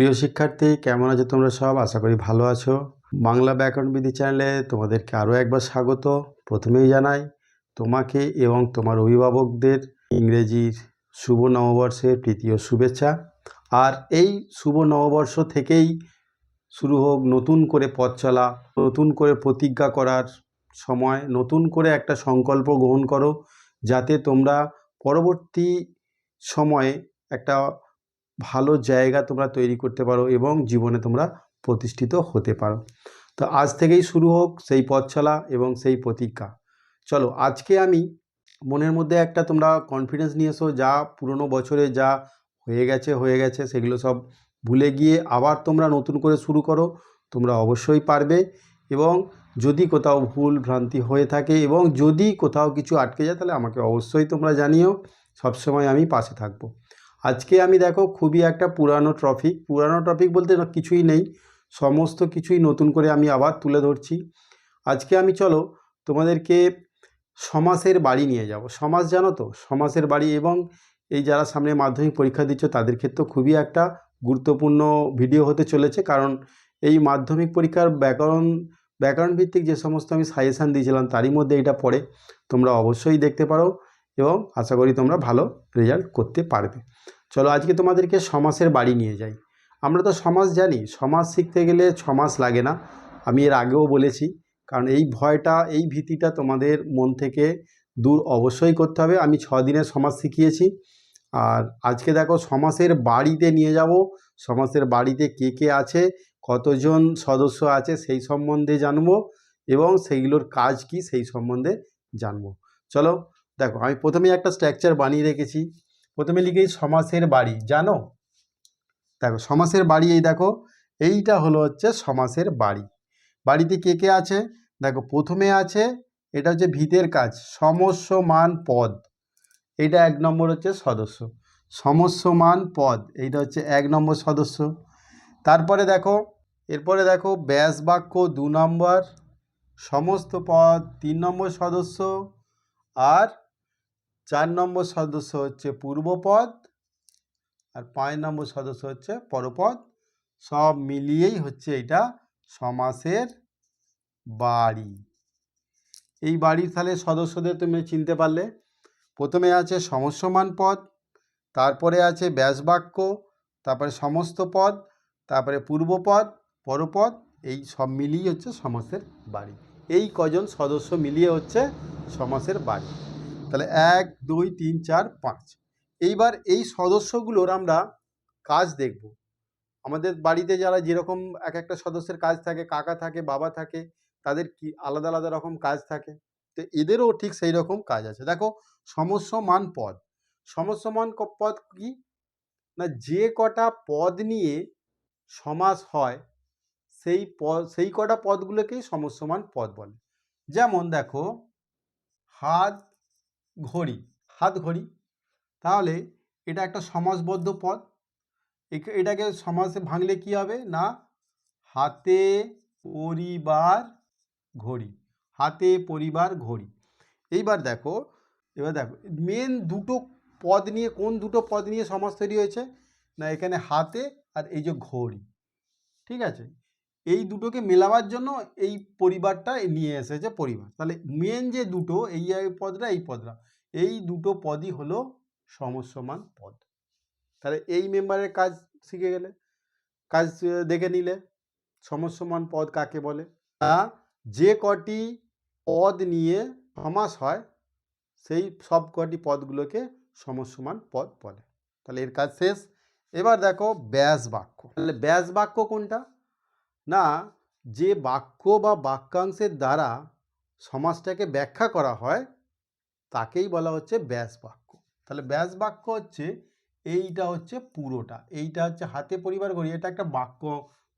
প্রিয় শিক্ষার্থী, কেমন আছো তোমরা সব? আশা করি ভালো আছো। বাংলা ব্যাকরণ বিধি চ্যানেলে তোমাদেরকে আরও একবার স্বাগত। প্রথমেই জানাই, তোমাকে এবং তোমার অভিভাবকদের ইংরেজির শুভ নববর্ষের তৃতীয় শুভেচ্ছা। আর এই শুভ নববর্ষ থেকেই শুরু হোক নতুন করে পথ চলা, নতুন করে প্রতিজ্ঞা করার সময়, নতুন করে একটা সংকল্প গ্রহণ করো, যাতে তোমরা পরবর্তী সময়ে একটা ভালো জায়গা তোমরা তৈরি করতে পারো এবং জীবনে তোমরা প্রতিষ্ঠিত হতে পারো। তো আজ থেকেই শুরু হোক সেই পথ চলা এবং সেই প্রতিজ্ঞা। চলো আজকে আমি মনের মধ্যে একটা তোমরা কনফিডেন্স নিয়ে এসো যা পুরনো বছরে যা হয়ে গেছে হয়ে গেছে সেগুলো সব ভুলে গিয়ে আবার তোমরা নতুন করে শুরু করো, তোমরা অবশ্যই পারবে এবং যদি কোথাও ভুল ভ্রান্তি হয়ে থাকে এবং যদি কোথাও কিছু আটকে যায় তাহলে আমাকে অবশ্যই তোমরা জানিও, সবসময় আমি পাশে থাকব। আজকে আমি দেখো খুবই একটা পুরানো ট্রফিক। পুরানো টপিক বলতে কিছুই নেই। সমস্ত কিছুই নতুন করে আমি আবার তুলে ধরছি। আজকে আমি চলো তোমাদেরকে সমাসের বাড়ি নিয়ে যাব। সমাস জানো তো? সমাসের বাড়ি এবং এই যারা সামনে মাধ্যমিক পরীক্ষা দিচ্ছ তাদের ক্ষেত্রে খুবই একটা গুরুত্বপূর্ণ ভিডিও হতে চলেছে। কারণ এই মাধ্যমিক পরীক্ষার ব্যাকরণ ব্যাকরণ ভিত্তিক যে সমস্ত আমি সাজেশান দিয়েছিলাম তারই মধ্যে এটা পড়ে। তোমরা অবশ্যই দেখতে পারো। এবং আশা করি তোমরা ভালো রেজাল্ট করতে পারবে। চলো আজকে তোমাদেরকে সমাসের বাড়ি নিয়ে যাই। আমরা তো সমাজ জানি সমাজ শিখতে গেলে ছমাস লাগে না। আমি এর আগেও বলেছি, কারণ এই ভয়টা, এই ভীতিটা তোমাদের মন থেকে দূর অবশ্যই করতে হবে। আমি ছ দিনের সমাজ শিখিয়েছি। আর আজকে দেখো সমাসের বাড়িতে নিয়ে যাব। সমাসের বাড়িতে কে কে আছে, কতজন সদস্য আছে সেই সম্বন্ধে জানব এবং সেইগুলোর কাজ কি সেই সম্বন্ধে জানব। চলো দেখো, আমি প্রথমে একটা স্ট্রাকচার বানিয়ে রেখেছি। প্রথমে লিখেই সমাসের বাড়ি, জানো? দেখো, সমাসের বাড়ি এই দেখো, এইটা হলো হচ্ছে সমাসের বাড়ি। বাড়িতে কে কে আছে? দেখো, প্রথমে আছে, এটা হচ্ছে ভিতের কাজ, সমস্যমান পদ। এইটা এক নম্বর হচ্ছে সদস্য। সমস্যমান পদ, এইটা হচ্ছে এক নম্বর সদস্য। তারপরে দেখো, এরপরে দেখো, ব্যাস বাক্য দু নম্বর, সমস্ত পদ তিন নম্বর সদস্য, আর চার নম্বর সদস্য হচ্ছে পূর্বপদ আর পাঁচ নম্বর সদস্য হচ্ছে পরপদ। সব মিলিয়েই হচ্ছে এটা সমাসের বাড়ি। এই বাড়ির তাহলে সদস্যদের তুমি চিনতে পারলে। প্রথমে আছে সমস্যমান পদ, তারপরে আছে ব্যাসবাক্য, তারপরে সমস্ত পদ, তারপরে পূর্বপদ, পরপদ, এই সব মিলিয়ে হচ্ছে সমাসের বাড়ি। এই কজন সদস্য মিলিয়ে হচ্ছে সমাসের বাড়ি। তাহলে এক, দুই, তিন, চার, পাঁচ। এইবার এই সদস্যগুলোর আমরা কাজ দেখব। আমাদের বাড়িতে যারা যেরকম এক একটা সদস্যের কাজ থাকে, কাকা থাকে, বাবা থাকে, তাদের কি আলাদা আলাদা রকম কাজ থাকে? তো এদেরও ঠিক সেই রকম কাজ আছে। দেখো, সমস্যমান পদ। সমস্যমান পদ কি? না, যে কটা পদ নিয়ে সমাস হয়, সেই পদ সেই কটা পদগুলোকেই সমস্যমান পদ বলে। যেমন দেখো, হাত ঘড়ি, হাত ঘড়ি। তাহলে এটা একটা সমাসবদ্ধ পদ এটাকে সমাসে ভাঙলে কি হবে না? হাতে পরিবার ঘড়ি, হাতে পরিবার ঘড়ি। এইবার দেখো, এবার দেখো মেন দুটো পদ নিয়ে, কোন দুটো পদ নিয়ে সমাজ তৈরি হয়েছে? না, এখানে হাতে আর এই যে ঘড়ি, ঠিক আছে? এই দুটোকে মেলাবার জন্য এই পরিবারটা নিয়ে এসেছে পরিবার। তাহলে মেন যে দুটো, এই পদটা এই পদটা এই দুটো পদই হলো সমস্যমান পদ। তাহলে এই মেম্বারের কাজ শিখে গেলে, কাজ দেখে নিলে সমস্যমান পদ কাকে বলে? তা যে কটি পদ নিয়ে সমাস হয়, সেই সব কটি পদগুলোকে সমস্যমান পদ বলে। তাহলে এর কাজ শেষ। এবার দেখো ব্যাস বাক্য। তাহলে ব্যাস বাক্য কোনটা? না, যে বাক্য বা বাক্যাংশের দ্বারা সমাজটাকে ব্যাখ্যা করা হয় তাকেই বলা হচ্ছে ব্যাস বাক্য তাহলে ব্যাস বাক্য হচ্ছে এইটা হচ্ছে পুরোটা। এইটা হচ্ছে হাতে পরিবার গড়ি এটা একটা বাক্য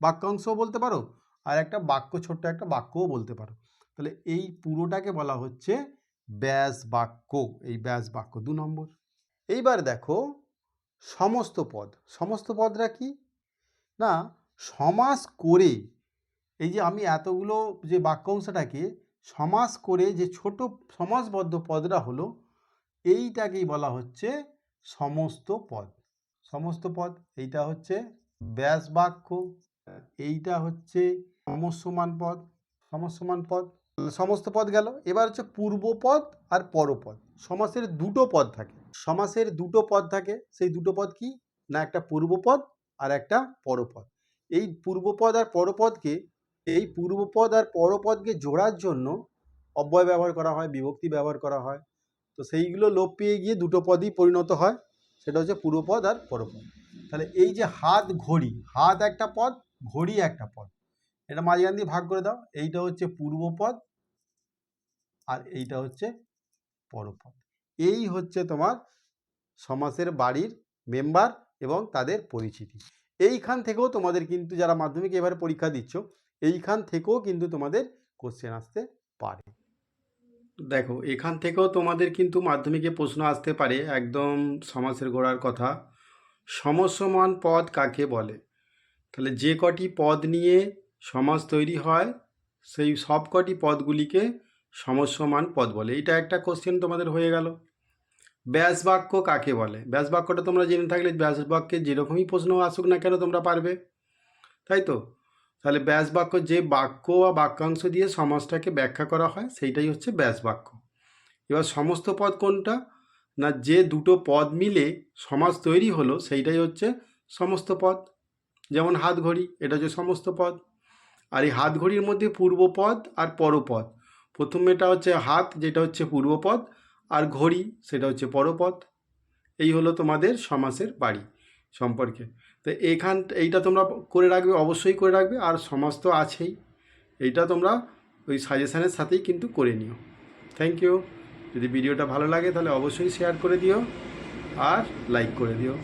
বাক্যাংশ বলতে পারো আর একটা বাক্য, ছোট্ট একটা বাক্যও বলতে পারো। তাহলে এই পুরোটাকে বলা হচ্ছে ব্যাস বাক্য এই ব্যাস বাক্য দু নম্বর। এইবার দেখো সমস্ত পদ। সমস্ত পদরা কি? না, সমাস করে এই যে আমি এতগুলো যে বাক্যাংশটাকে সমাস করে যে ছোট সমাসবদ্ধ পদরা হলো, এইটাকেই বলা হচ্ছে সমস্ত পদ। সমস্ত পদ, এইটা হচ্ছে ব্যাস বাক্য, এইটা হচ্ছে সমস্যমান পদ সমস্যমান পদ, সমস্ত পদ গেল। এবার হচ্ছে পূর্বপদ আর পরপদ সমাসের দুটো পদ থাকে। সমাসের দুটো পদ থাকে, সেই দুটো পদ কি? না একটা পূর্বপদ আর একটা পরপদ এই পূর্বপদ আর পরপদকে এই পূর্বপদ আর পরপদকে জোড়ার জন্য অব্যয় ব্যবহার করা হয়, বিভক্তি ব্যবহার করা হয়। তো সেইগুলো লোপ পেয়ে গিয়ে দুটো পদই পরিণত হয়, সেটা হচ্ছে পূর্বপদ আর পরপদ। তাহলে এই যে হাত ঘড়ি, হাত একটা পদ, ঘড়ি একটা পদ। এটা মাঝখান দিয়ে ভাগ করে দাও, এইটা হচ্ছে পূর্বপদ আর এইটা হচ্ছে পরপদ। এই হচ্ছে তোমার সমাসের বাড়ির মেম্বার এবং তাদের পরিচিতি। এইখান থেকেও তোমাদের কিন্তু যারা মাধ্যমিক এবারে পরীক্ষা দিচ্ছ এইখান থেকেও কিন্তু তোমাদের কোশ্চেন আসতে পারে। দেখো, এখান থেকেও তোমাদের কিন্তু মাধ্যমিকে প্রশ্ন আসতে পারে, একদম সমাসের গোড়ার কথা। সমসমান পদ কাকে বলে? তাহলে যে কটি পদ নিয়ে সমাজ তৈরি হয়, সেই সব কটি পদগুলিকে সমস্যমান পদ বলে। এটা একটা কোশ্চেন তোমাদের হয়ে গেল। ব্যাস বাক্য কাকে বলে? ব্যাস বাক্যটা তোমরা জেনে থাকলে ব্যাস বাক্যে যেরকমই প্রশ্ন আসুক না কেন তোমরা পারবে। তাই তো? তাহলে ব্যাস বাক্য যে বাক্য বা বাক্যাংশ দিয়ে সমাজটাকে ব্যাখ্যা করা হয়, সেইটাই হচ্ছে ব্যাস বাক্য। এবার সমস্ত পদ কোনটা? না, যে দুটো পদ মিলে সমাজ তৈরি হলো, সেইটাই হচ্ছে সমস্ত পদ। যেমন হাত ঘড়ি, এটা হচ্ছে সমস্ত পদ। আর এই হাত ঘড়ির মধ্যে পূর্বপদ আর পরপদ প্রথমেটা হচ্ছে হাত, যেটা হচ্ছে পূর্বপদ আর ঘড়ি, সেটা হচ্ছে পরপদ এই হলো তোমাদের সমাসের বাড়ি সম্পর্কে। তো এইখান, এইটা তোমরা করে রাখবে, অবশ্যই করে রাখবে, আর সমাজ তো আছেই। এইটা তোমরা ওই সাজেশানের সাথেই কিন্তু করে নিও। থ্যাংক ইউ যদি ভিডিওটা ভালো লাগে তাহলে অবশ্যই শেয়ার করে দিও, আর লাইক করে দিও।